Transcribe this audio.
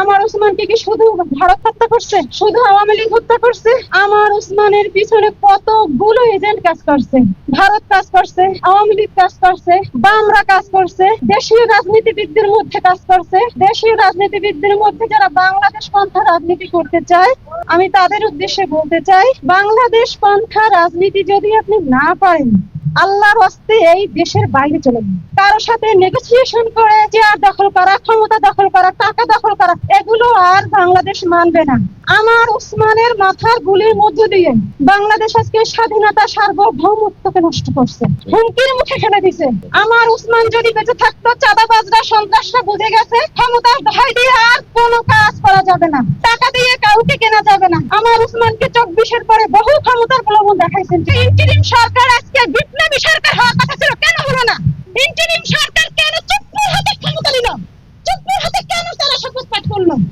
আমার ওসমানকে কি শুধু ভারত হত্যা করছে? শুধু আওয়ামী লীগ হত্যা করছে? আমার ওসমানের পিছনে কতগুলো এজেন্ট কাজ করছে? ভারত কাজ করছে, আওয়ামী লীগ কাজ করছে বামরা কাজ করছে, দেশীয় রাজনীতিবিদদের মধ্যে কাজ করছে, দেশীয় রাজনীতিবিদদের মধ্যে যারা বাংলাদেশ পন্থা রাজনীতি করতে চায়, আমি তাদের উদ্দেশ্যে বলতে চাই, বাংলাদেশ পন্থা রাজনীতি যদি আপনি না পারেন, আল্লাহর হস্তে এই দেশের বাইরে চলে যান। কারোর সাথে নেগোসিয়েশন করে, চেয়ার দখল করা, ক্ষমতা এগুলো আর বাংলাদেশ মানবে না। আমার উসমানের মাথার গুলির মধ্য দিয়ে বাংলাদেশ আজকে স্বাধীনতা সার্বভৌমত্বকে নষ্ট করছে। হুমকির মুখে ফেলে দিছে। আমার উসমান যদি বেঁচে থাকতো, চাঁদাবাজরা, সন্ত্রাসরা বুঝে গেছে ক্ষমতার ভয় দিয়ে আর কোনো কাজ করা যাবে না। টাকা দিয়ে কাউকে কেনা যাবে না। আমার উসমানকে চব্বিশের পরে বহু ক্ষমতার প্রলোভন দেখাইছেন। ইন্টারিম সরকার আজকে বিপ্লবী সরকার হওয়ার কথা ছিল, কেন হলো না? ইন্টারিম সরকার কেন চুপ্পুর হাতে ক্ষমতা নিল? চুপ্পুর হাতে কেন